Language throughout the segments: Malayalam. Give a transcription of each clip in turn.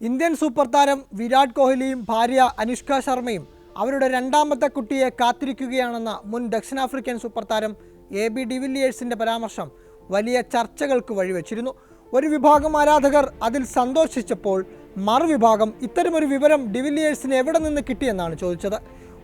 ഇന്ത്യൻ സൂപ്പർ താരം വിരാട് കോഹ്ലിയും ഭാര്യ അനുഷ്ക ശർമ്മയും അവരുടെ രണ്ടാമത്തെ കുട്ടിയെ കാത്തിരിക്കുകയാണെന്ന മുൻ ദക്ഷിണാഫ്രിക്കൻ സൂപ്പർ താരം എ ബി ഡിവില്ലിയേഴ്സിന്റെ പരാമർശം വലിയ ചർച്ചകൾക്ക് വഴിവെച്ചിരുന്നു. ഒരു വിഭാഗം ആരാധകർ അതിൽ സന്തോഷിച്ചപ്പോൾ മറുവിഭാഗം ഇത്തരമൊരു വിവരം ഡിവില്ലിയേഴ്സിന് എവിടെ നിന്ന് കിട്ടിയെന്നാണ് ചോദിച്ചത്.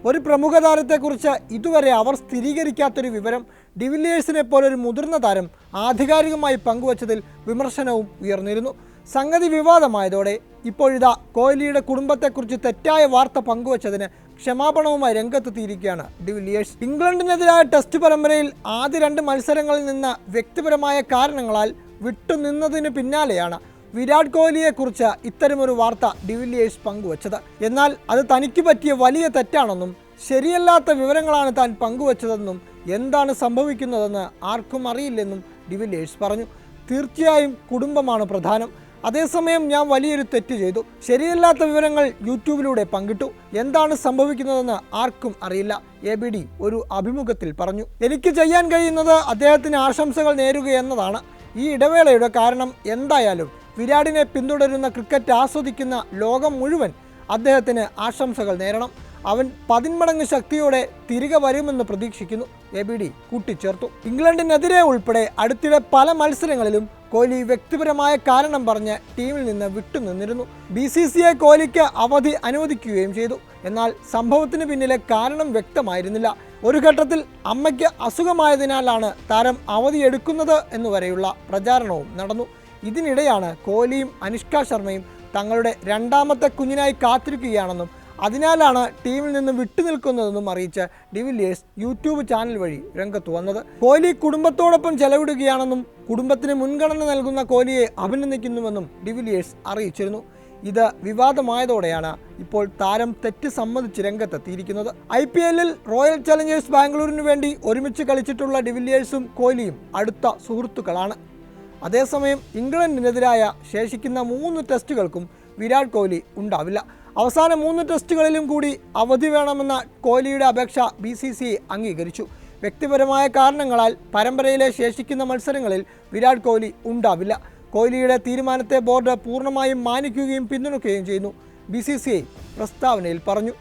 ഒരു പ്രമുഖ താരത്തെക്കുറിച്ച് ഇതുവരെ അവർ സ്ഥിരീകരിക്കാത്തൊരു വിവരം ഡിവില്ലിയേഴ്സിനെ പോലൊരു മുതിർന്ന താരം ആധികാരികമായി പങ്കുവച്ചതിൽ വിമർശനവും ഉയർന്നിരുന്നു. സംഗതി വിവാദമായതോടെ ഇപ്പോഴിതാ കോഹ്ലിയുടെ കുടുംബത്തെക്കുറിച്ച് തെറ്റായ വാർത്ത പങ്കുവച്ചതിന് ക്ഷമാപണവുമായി രംഗത്തെത്തിയിരിക്കുകയാണ് ഡിവില്ലിയേഴ്സ് ഇംഗ്ലണ്ടിനെതിരായ ടെസ്റ്റ് പരമ്പരയിൽ ആദ്യ രണ്ട് മത്സരങ്ങളിൽ നിന്ന് വ്യക്തിപരമായ കാരണങ്ങളാൽ വിട്ടുനിന്നതിന് പിന്നാലെയാണ് വിരാട് കോഹ്ലിയെക്കുറിച്ച് ഇത്തരമൊരു വാർത്ത ഡിവില്ലിയേഴ്സ് പങ്കുവച്ചത്. എന്നാൽ അത് തനിക്ക് പറ്റിയ വലിയ തെറ്റാണെന്നും ശരിയല്ലാത്ത വിവരങ്ങളാണ് താൻ പങ്കുവച്ചതെന്നും എന്താണ് സംഭവിക്കുന്നതെന്ന് ആർക്കും അറിയില്ലെന്നും ഡിവില്ലിയേഴ്സ് പറഞ്ഞു. തീർച്ചയായും കുടുംബമാണ് പ്രധാനം. അതേസമയം ഞാൻ വലിയൊരു തെറ്റ് ചെയ്തു. ശരിയല്ലാത്ത വിവരങ്ങൾ യൂട്യൂബിലൂടെ പങ്കിട്ടു. എന്താണ് സംഭവിക്കുന്നതെന്ന് ആർക്കും അറിയില്ല. എ ബി ഡി ഒരു അഭിമുഖത്തിൽ പറഞ്ഞു. എനിക്ക് ചെയ്യാൻ കഴിയുന്നത് അദ്ദേഹത്തിന് ആശംസകൾ നേരുക എന്നതാണ്. ഈ ഇടവേളയുടെ കാരണം എന്തായാലും വിരാടിനെ പിന്തുടരുന്ന ക്രിക്കറ്റ് ആസ്വദിക്കുന്ന ലോകം മുഴുവൻ അദ്ദേഹത്തിന് ആശംസകൾ നേരണം. അവൻ പതിന്മടങ്ങ് ശക്തിയോടെ തിരികെ വരുമെന്ന് പ്രതീക്ഷിക്കുന്നു. എ ബി ഡി കൂട്ടിച്ചേർത്തു. ഇംഗ്ലണ്ടിനെതിരെ ഉൾപ്പെടെ അടുത്തിടെ പല മത്സരങ്ങളിലും കോഹ്ലി വ്യക്തിപരമായ കാരണം പറഞ്ഞ് ടീമിൽ നിന്ന് വിട്ടുനിന്നിരുന്നു. ബി സി സി ഐ കോഹ്ലിക്ക് അവധി അനുവദിക്കുകയും ചെയ്തു. എന്നാൽ സംഭവത്തിന് പിന്നിലെ കാരണം വ്യക്തമായിരുന്നില്ല. ഒരു ഘട്ടത്തിൽ അമ്മയ്ക്ക് അസുഖമായതിനാലാണ് താരം അവധിയെടുക്കുന്നത് എന്നുവരെയുള്ള പ്രചാരണവും നടന്നു. ഇതിനിടെയാണ് കോഹ്ലിയും അനുഷ്ക ശർമ്മയും തങ്ങളുടെ രണ്ടാമത്തെ കുഞ്ഞിനായി കാത്തിരിക്കുകയാണെന്നും അതിനാലാണ് ടീമിൽ നിന്ന് വിട്ടുനിൽക്കുന്നതെന്നും അറിയിച്ച് ഡിവില്ലിയേഴ്സ് യൂട്യൂബ് ചാനൽ വഴി രംഗത്ത് വന്നത്. കോഹ്ലി കുടുംബത്തോടൊപ്പം ചെലവിടുകയാണെന്നും കുടുംബത്തിന് മുൻഗണന നൽകുന്ന കോഹ്ലിയെ അഭിനന്ദിക്കുന്നുവെന്നും ഡിവില്ലിയേഴ്സ് അറിയിച്ചിരുന്നു. ഇത് വിവാദമായതോടെയാണ് ഇപ്പോൾ താരം തെറ്റ് സമ്മതിച്ച് രംഗത്തെത്തിയിരിക്കുന്നത്. ഐ പി എല്ലിൽ റോയൽ ചലഞ്ചേഴ്സ് ബാംഗ്ലൂരിന് വേണ്ടി ഒരുമിച്ച് കളിച്ചിട്ടുള്ള ഡിവില്ലിയേഴ്സും കോഹ്ലിയും അടുത്ത സുഹൃത്തുക്കളാണ്. അതേസമയം ഇംഗ്ലണ്ടിനെതിരായ ശേഷിക്കുന്ന മൂന്ന് ടെസ്റ്റുകൾക്കും വിരാട് കോഹ്ലി ഉണ്ടാവില്ല. അവസാന മൂന്ന് ടെസ്റ്റുകളിലും കൂടി അവധി വേണമെന്ന കോഹ്ലിയുടെ അപേക്ഷ ബി സി സി അംഗീകരിച്ചു. വ്യക്തിപരമായ കാരണങ്ങളാൽ പരമ്പരയിലെ ശേഷിക്കുന്ന മത്സരങ്ങളിൽ വിരാട് കോഹ്ലി ഉണ്ടാവില്ല. കോഹ്ലിയുടെ തീരുമാനത്തെ ബോർഡ് പൂർണമായും മാനിക്കുകയും പിന്തുണയ്ക്കുകയും ചെയ്യുന്നു ബി സി സി ഐ പ്രസ്താവനയിൽ പറഞ്ഞു.